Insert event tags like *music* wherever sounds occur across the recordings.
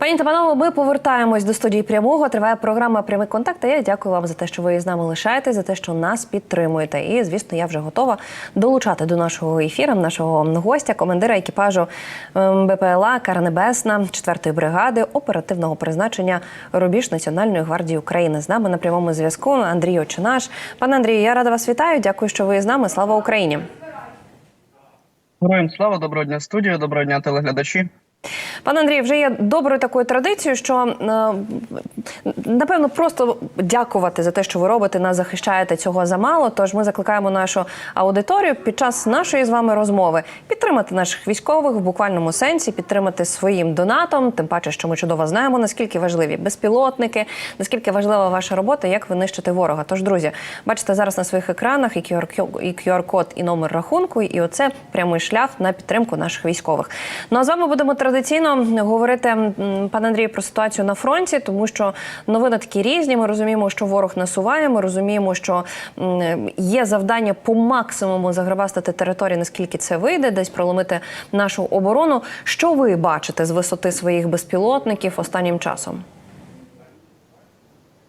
Пані та панове, ми повертаємось до студії прямого. Триває програма Прямий контакт. І Я дякую вам за те, що ви з нами лишаєтесь, за те, що нас підтримуєте. І звісно, я вже готова долучати до нашого ефіру нашого гостя, командира екіпажу ем, БПЛА Кара Небесна 4-ї бригади оперативного призначення Рубіж Національної гвардії України. З нами на прямому зв'язку Андрій Очинаш. Пане Андрію, я рада вас вітаю. Дякую, що ви з нами. Слава Україні. Героям слава, доброго дня студію, доброго дня телеглядачі. Пане Андрію, вже є доброю такою традицією, що е, напевно просто дякувати за те, що ви робите, нас захищаєте цього замало. Тож ми закликаємо нашу аудиторію під час нашої з вами розмови підтримати наших військових в буквальному сенсі, підтримати своїм донатом. Тим паче, що ми чудово знаємо, наскільки важливі безпілотники, наскільки важлива ваша робота, як ви нищите ворога. Тож, друзі, бачите зараз на своїх екранах і QR-код, і номер рахунку, і оце прямий шлях на підтримку наших військових. Ну а з вами будемо традиційно говорити, м, пане Андрію, про ситуацію на фронті, тому що новини такі різні. Ми розуміємо, що ворог насуває. Ми розуміємо, що є завдання по максимуму заграбастати території, наскільки це вийде, десь проломити нашу оборону. Що ви бачите з висоти своїх безпілотників останнім часом?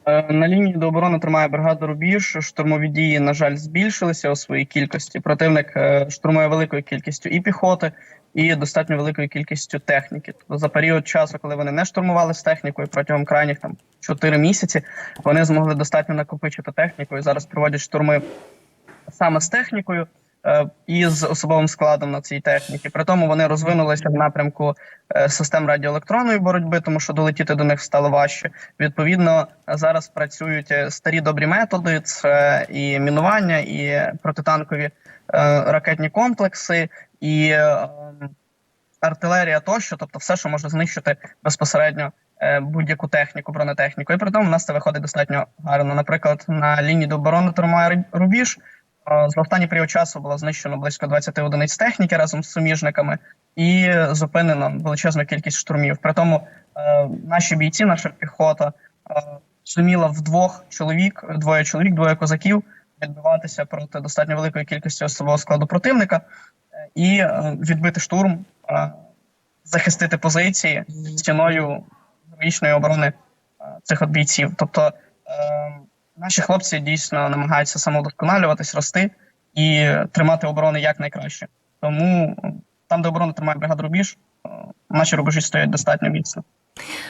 Е, На лінії до оборони тримає бригада Рубіж. Штурмові дії, на жаль, збільшилися у своїй кількості. Противник е, штурмує великою кількістю і піхоти, і достатньо великою кількістю техніки. Тобто за період часу, коли вони не штурмували з технікою протягом крайніх там 4 місяці, вони змогли достатньо накопичити техніку і зараз проводять штурми саме з технікою. Е, І з особовим складом на цій техніці. При тому вони розвинулися в напрямку е, систем радіоелектронної боротьби, тому що долетіти до них стало важче. Відповідно, зараз працюють е, старі добрі методи: це і мінування, і протитанкові ракетні комплекси, і е, артилерія тощо, тобто все, що може знищити безпосередньо будь-яку техніку, бронетехніку. І при тому в нас це виходить достатньо гарно. Наприклад, на лінії до оборони тримає рубіж. Е, За останній період часу було знищено близько 20 одиниць техніки разом з суміжниками і зупинено величезну кількість штурмів. При тому е, наші бійці, наша піхота е, зуміла вдвох чоловік, двоє чоловік, двоє козаків відбиватися проти достатньо великої кількості особового складу противника е, і е, відбити штурм, е, захистити позиції стіною героїчної оборони е, цих от бійців. Тобто е, наші хлопці дійсно намагаються самовдосконалюватись, рости і тримати оборони якнайкраще. Тому е, там, де оборону тримає бригада рубіж, наші рубежі стоять достатньо міцно.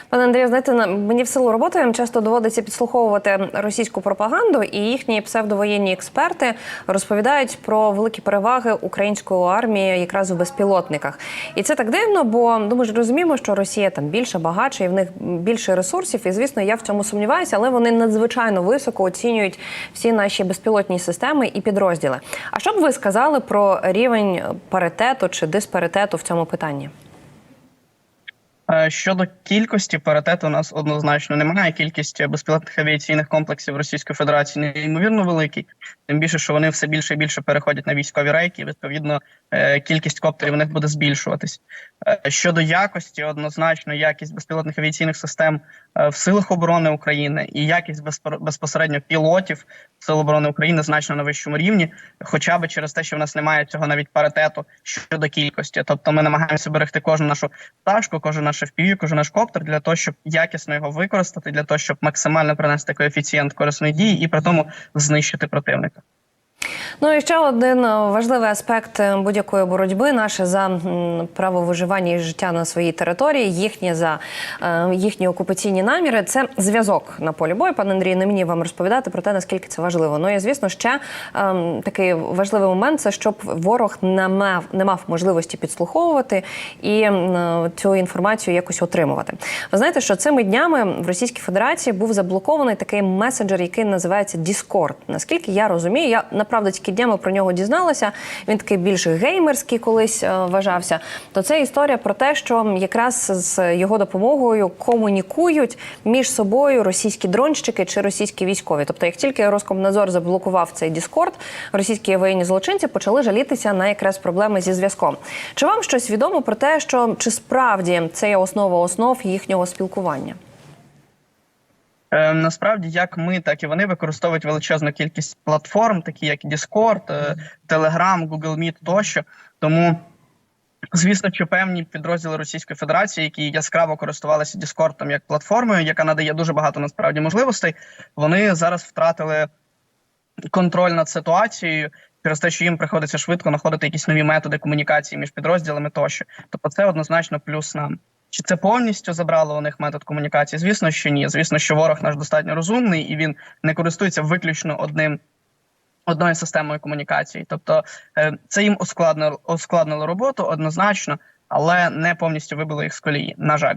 Пане Андрію, знаєте, на- мені в силу роботи часто доводиться підслуховувати російську пропаганду, і їхні псевдовоєнні експерти розповідають про великі переваги української армії якраз у безпілотниках. І це так дивно, бо ну, ми ж розуміємо, що Росія там більше багатша і в них більше ресурсів. І звісно, я в цьому сумніваюся, але вони надзвичайно високо оцінюють всі наші безпілотні системи і підрозділи. А що б ви сказали про рівень паритету чи диспаритету в цьому питанні? Е, Щодо кількості паритету у нас однозначно немає. Кількість безпілотних авіаційних комплексів Російської Федерації неймовірно великий. Тим більше, що вони все більше і більше переходять на військові рейки. Відповідно, е, кількість коптерів у них буде збільшуватись. Е, Щодо якості, однозначно, якість безпілотних авіаційних систем е, в силах оборони України і якість безпосередньо пілотів Сил оборони України значно на вищому рівні, хоча б через те, що в нас немає цього навіть паритету щодо кількості. Тобто, ми намагаємося берегти кожну нашу пташку, кожен наш FPV, кожен наш коптер для того, щоб якісно його використати, для того, щоб максимально принести коефіцієнт корисної дії і при тому знищити противника. Ну і ще один е, важливий аспект е, будь-якої боротьби наше за право виживання і життя на своїй території, їхні за е, їхні окупаційні наміри. Це зв'язок на полі бою. Пане Андрій, не мені вам розповідати про те, наскільки це важливо. Ну і звісно, ще такий важливий момент це щоб ворог не мав не мав можливості підслуховувати і цю інформацію якось отримувати. Ви знаєте, що цими днями в Російській Федерації був заблокований такий месенджер, який називається Discord. Наскільки я розумію, я направду тільки днями про нього дізналася. Він такий більш геймерський колись е, вважався. То це історія про те, що якраз з його допомогою комунікують між собою російські дронщики чи російські військові. Тобто, як тільки Роскомнадзор заблокував цей Discord, російські воєнні злочинці почали жалітися на якраз проблеми зі зв'язком. Чи вам щось відомо про те, що чи справді це є основа основ їхнього спілкування? Е, насправді, як ми, так і вони використовують величезну кількість платформ, такі як Discord, е, Telegram, Google Meet тощо. Тому Звісно, що певні підрозділи Російської Федерації, які яскраво користувалися Діскордом як платформою, яка надає дуже багато насправді можливостей, вони зараз втратили контроль над ситуацією через те, що їм приходиться швидко знаходити якісь нові методи комунікації між підрозділами тощо. Тобто, це однозначно плюс нам. Чи це повністю забрало у них метод комунікації? Звісно, що ні. Звісно, що ворог наш достатньо розумний і він не користується виключно одним одною системою комунікації. Тобто е, це їм ускладнило, ускладнило роботу однозначно, але не повністю вибило їх з колії. На жаль.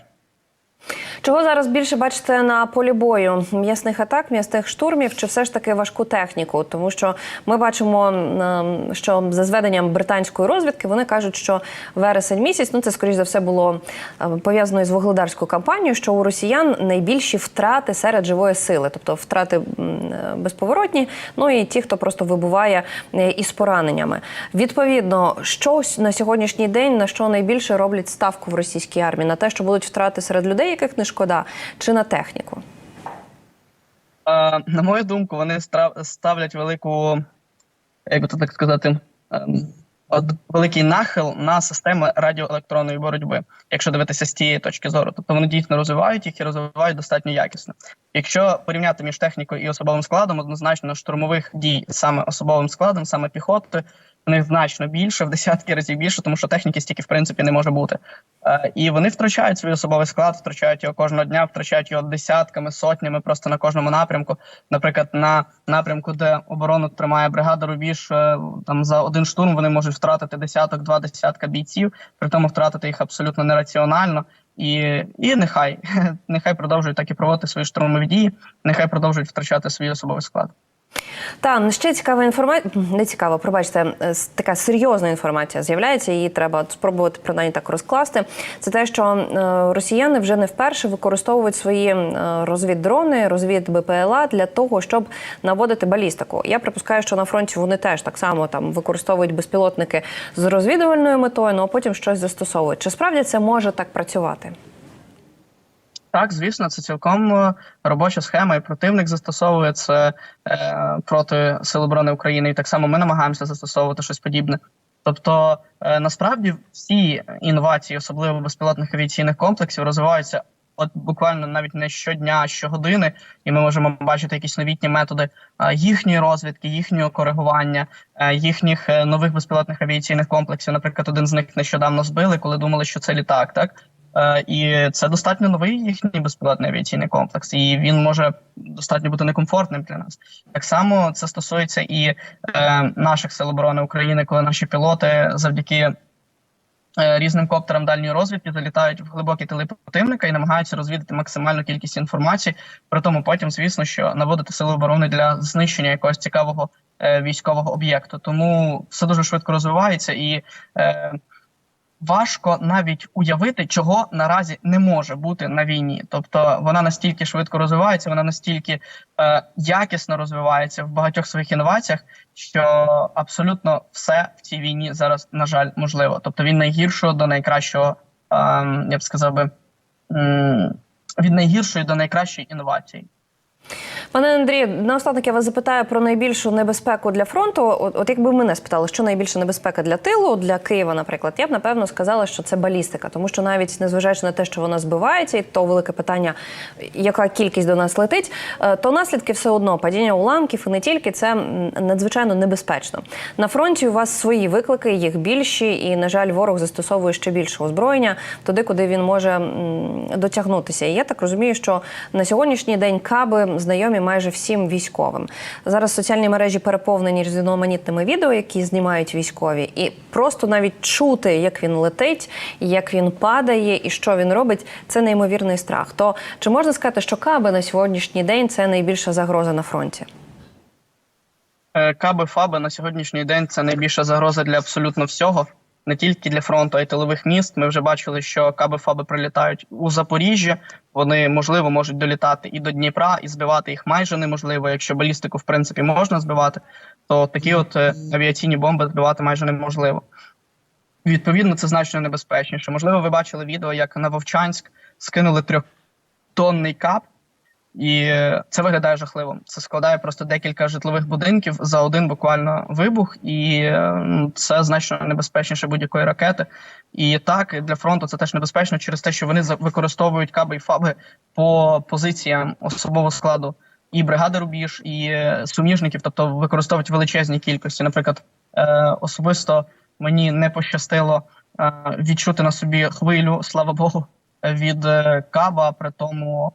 Чого зараз більше бачите на полі бою? М'ясних атак, м'ясних штурмів чи все ж таки важку техніку? Тому що ми бачимо, м, що за зведенням британської розвідки вони кажуть, що вересень місяць, ну це скоріш за все було е, пов'язано із вугледарською кампанією, що у росіян найбільші втрати серед живої сили, тобто втрати е, безповоротні, ну і ті, хто просто вибуває е, із пораненнями. Відповідно, що на сьогоднішній день на що найбільше роблять ставку в російській армії? На те, що будуть втрати серед людей, яких не шкода, чи на техніку? На мою думку, вони ставлять велику, як би то так сказати, великий нахил на системи радіоелектронної боротьби, якщо дивитися з тієї точки зору. Тобто вони дійсно розвивають їх і розвивають достатньо якісно. Якщо порівняти між технікою і особовим складом, однозначно штурмових дій саме особовим складом, саме піхоти, в них значно більше, в десятки разів більше, тому що техніки стільки в принципі не може бути. Е, і вони втрачають свій особовий склад, втрачають його кожного дня, втрачають його десятками, сотнями, просто на кожному напрямку. Наприклад, на напрямку, де оборону тримає бригада Рубіж, е, там за один штурм вони можуть втратити десяток, два десятка бійців, при тому втратити їх абсолютно нераціонально. І, і нехай *laughs* нехай продовжують так і проводити свої штурмові дії, нехай продовжують втрачати свій особовий склад. Та ще цікава інформація, не цікава, пробачте, е, така серйозна інформація з'являється. Її треба спробувати принаймні так розкласти. Це те, що е, росіяни вже не вперше використовують свої е, розвіддрони, розвід БПЛА для того, щоб наводити балістику. Я припускаю, що на фронті вони теж так само там використовують безпілотники з розвідувальною метою, ну а потім щось застосовують. Чи справді це може так працювати? Так, звісно, це цілком е, робоча схема, і противник застосовує це е, проти Сил оборони України, і так само ми намагаємося застосовувати щось подібне. Тобто, е, насправді всі інновації, особливо безпілотних авіаційних комплексів, розвиваються от буквально навіть не щодня, а щогодини, і ми можемо бачити якісь новітні методи е, їхньої розвідки, їхнього коригування, е, їхніх е, нових безпілотних авіаційних комплексів. Наприклад, один з них нещодавно збили, коли думали, що це літак, так. Е, І це достатньо новий їхній безпілотний авіаційний комплекс, і він може достатньо бути некомфортним для нас. Так само це стосується і е, наших сил оборони України, коли наші пілоти завдяки е, різним коптерам дальньої розвідки залітають в глибокі тили противника і намагаються розвідати максимальну кількість інформації. При тому потім, звісно, що наводити сили оборони для знищення якогось цікавого е, військового об'єкту. Тому все дуже швидко розвивається і. Е, важко навіть уявити, чого наразі не може бути на війні. Тобто вона настільки швидко розвивається, вона настільки е, якісно розвивається в багатьох своїх інноваціях, що абсолютно все в цій війні зараз, на жаль, можливо. Тобто від найгіршого до найкращого, е, я б сказав би, від найгіршої до найкращої інновації. Пане Андрію, наостанок я вас запитаю про найбільшу небезпеку для фронту. От, от якби мене спитали, що найбільша небезпека для тилу, для Києва, наприклад, я б напевно сказала, що це балістика, тому що навіть незважаючи на те, що вона збивається, і то велике питання, яка кількість до нас летить, е, то наслідки все одно падіння уламків і не тільки це надзвичайно небезпечно. На фронті у вас свої виклики, їх більші, і на жаль, ворог застосовує ще більше озброєння туди, куди він може дотягнутися. І я так розумію, що на сьогоднішній день каби знайомі майже всім військовим. Зараз соціальні мережі переповнені різноманітними відео, які знімають військові, і просто навіть чути, як він летить, як він падає і що він робить, це неймовірний страх. То чи можна сказати, що каби на сьогоднішній день це найбільша загроза на фронті? Е, Каби ФАБи на сьогоднішній день це найбільша загроза для абсолютно всього, не тільки для фронту, а й тилових міст. Ми вже бачили, що каби ФАБи прилітають у Запоріжжя. Вони можливо можуть долітати і до Дніпра, і збивати їх майже неможливо. Якщо балістику в принципі можна збивати, то такі от е, авіаційні бомби збивати майже неможливо. Відповідно, це значно небезпечніше. Можливо, ви бачили відео, як на Вовчанськ скинули трьохтонний кап. І це виглядає жахливо. Це складає просто декілька житлових будинків за один буквально вибух, і е, це значно небезпечніше будь-якої ракети. І так для фронту це теж небезпечно через те, що вони використовують каби і фаби по позиціям особового складу і бригади рубіж, і е, суміжників, тобто використовують величезні кількості. Наприклад, е, особисто мені не пощастило відчути на собі хвилю, слава Богу, від каба. При тому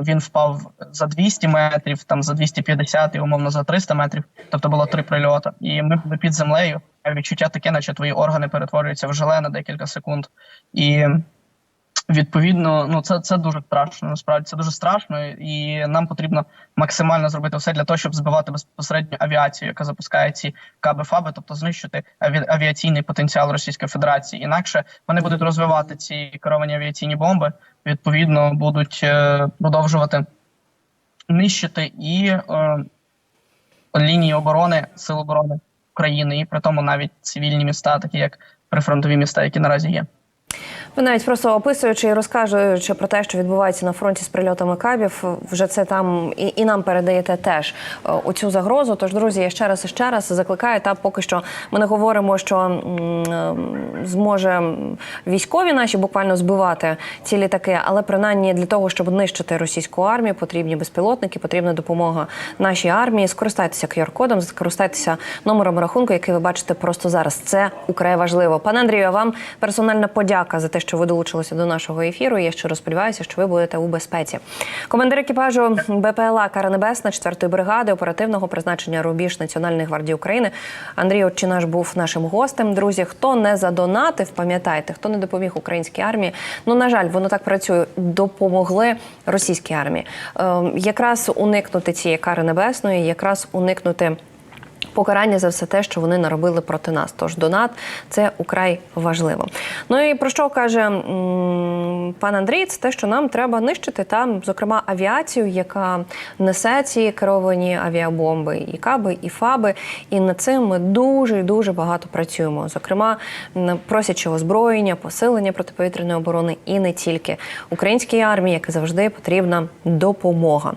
він впав за 200 метрів, там за 250 і умовно за 300 метрів. Тобто було три прильоти. І ми були під землею. Відчуття таке, наче твої органи перетворюються в желе на декілька секунд. І Відповідно, ну це, це дуже страшно. Насправді це дуже страшно, і нам потрібно максимально зробити все для того, щоб збивати безпосередньо авіацію, яка запускає ці каби фаби, тобто знищити аві- авіаційний потенціал Російської Федерації. Інакше вони будуть розвивати ці керовані авіаційні бомби. Відповідно, будуть е, продовжувати нищити і е, лінії оборони сил оборони України, і при тому навіть цивільні міста, такі як прифронтові міста, які наразі є. Навіть просто описуючи і розказуючи про те, що відбувається на фронті з прильотами кабів, вже це там і, і нам передаєте теж е, оцю загрозу. Тож, друзі, я ще раз і ще раз закликаю. Та поки що ми не говоримо, що е, зможе військові наші буквально збивати ці літаки, але принаймні для того, щоб нищити російську армію, потрібні безпілотники, потрібна допомога нашій армії. Скористайтеся QR-кодом, скористайтеся номером рахунку, який ви бачите просто зараз. Це украй важливо. Пане Андрію, а вам персональна подяка за те, що ви долучилися до нашого ефіру. Я щиро сподіваюся, що ви будете у безпеці. Командир екіпажу БПЛА Кара Небесна 4-ї бригади оперативного призначення Рубіж Національної гвардії України Андрій Отчинаш був нашим гостем. Друзі, хто не задонатив, пам'ятайте, хто не допоміг українській армії. Ну на жаль, воно так працює. Допомогли російській армії. Е, якраз уникнути цієї кари небесної, якраз уникнути. Покарання за все те, що вони наробили проти нас. Тож донат це украй важливо. Ну і про що каже м, пан Андрій? Це те, що нам треба нищити там, зокрема, авіацію, яка несе ці керовані авіабомби, і каби, і фаби. І над цим ми дуже дуже багато працюємо. Зокрема, просячи озброєння, посилення протиповітряної оборони і не тільки українській армії, як і завжди, потрібна допомога.